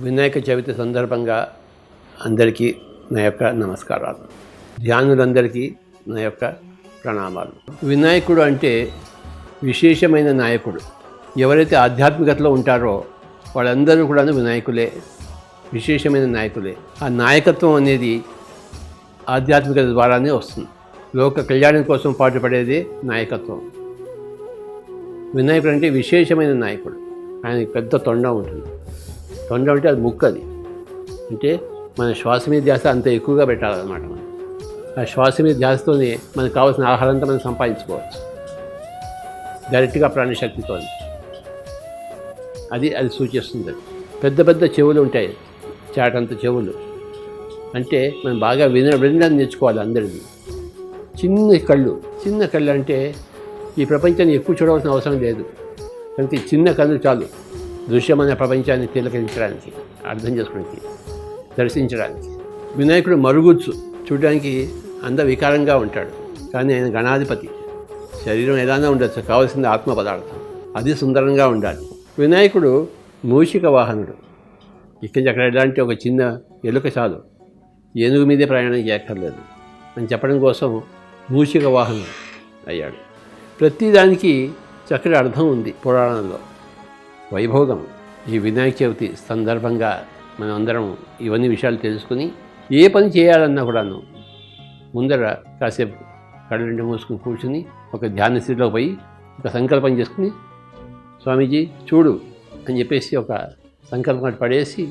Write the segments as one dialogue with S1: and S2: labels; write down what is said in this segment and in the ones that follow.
S1: వినాయక చవితి సందర్భంగా అందరికీ నా యొక్క నమస్కారాలు. ధ్యానులందరికీ నా యొక్క ప్రణామాలు. వినాయకుడు అంటే విశేషమైన నాయకుడు. ఎవరైతే ఆధ్యాత్మికతలో ఉంటారో వాళ్ళందరూ కూడా వినాయకులే విశేషమైన నాయకులే. ఆ నాయకత్వం అనేది ఆధ్యాత్మికత ద్వారానే వస్తుంది. లోక కళ్యాణం కోసం పాటుపడేది నాయకత్వం. వినాయకుడు అంటే విశేషమైన నాయకుడు. ఆయనకి పెద్ద తొండం ఉంటుంది. తొండ అంటే అది ముక్కు అది అంటే మన శ్వాస మీద ధ్యాస అంత ఎక్కువగా పెట్టాలన్నమాట మనం. ఆ శ్వాస మీద ధ్యాసతోనే మనకు కావాల్సిన ఆహారం అంతా మనం సంపాదించుకోవచ్చు. డైరెక్ట్గా ప్రాణశక్తితో అది అది సూచిస్తుంది. పెద్ద పెద్ద చెవులు ఉంటాయి. చాటంత చెవులు. అంటే మనం బాగా విన వినడం నేర్చుకోవాలి అందరిది చిన్న కళ్ళు చిన్న కళ్ళు అంటే ఈ ప్రపంచాన్ని ఎక్కువ చూడవలసిన అవసరం లేదు. కనుక చిన్న కళ్ళు చాలు. దృశ్యమైన ప్రపంచాన్ని తిలకించడానికి అర్థం చేసుకోవడానికి దర్శించడానికి వినాయకుడు మరుగుచ్చు చూడడానికి అంద వికారంగా ఉంటాడు కానీ ఆయన గణాధిపతి శరీరం ఏదైనా ఉండొచ్చు కావాల్సింది ఆత్మ పదార్థం అది సుందరంగా ఉండాలి వినాయకుడు మూషిక వాహనుడు ఇక్కడి అక్కడ ఎలాంటి ఒక చిన్న ఎలుక చాలు ఏనుగు మీదే ప్రయాణం చేయక్కర్లేదు అని చెప్పడం కోసం మూషిక వాహనం అయ్యాడు ప్రతిదానికి చక్కటి అర్థం ఉంది పురాణంలో వైభోగం. ఈ వినాయక చవితి సందర్భంగా మనం అందరం ఇవన్నీ విషయాలు తెలుసుకుని ఏ పని చేయాలన్నా కూడాను ముందర కాసేపు కళ్ళు మూసుకుని కూర్చుని ఒక ధ్యాన స్థితిలో పోయి ఒక సంకల్పం చేసుకుని స్వామీజీ చూడు అని చెప్పేసి ఒక సంకల్పం పడేసి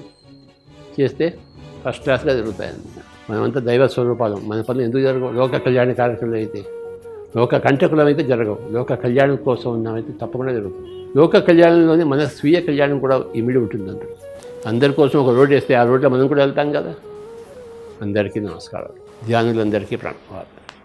S1: చేస్తే ఫస్ట్ క్లాస్గా జరుగుతాయన్నమాట. మనమంతా దైవ స్వరూపాలు. మన పనులు ఎందుకు జరగవు? లోక కళ్యాణ కార్యక్రమాలు అయితే లోక కంటకులం అయితే జరగవు. లోక కళ్యాణం కోసం ఉన్నామైతే తప్పకుండా జరుగుతుంది. లోక కళ్యాణంలోనే మన స్వీయ కళ్యాణం కూడా ఇమిడి అంటారు అందరి కోసం ఒక రోడ్ వేస్తే ఆ రోడ్లో మనం కూడా వెళ్తాం కదా. అందరికీ నమస్కారం ధ్యానులందరికీ ప్రణామాలు.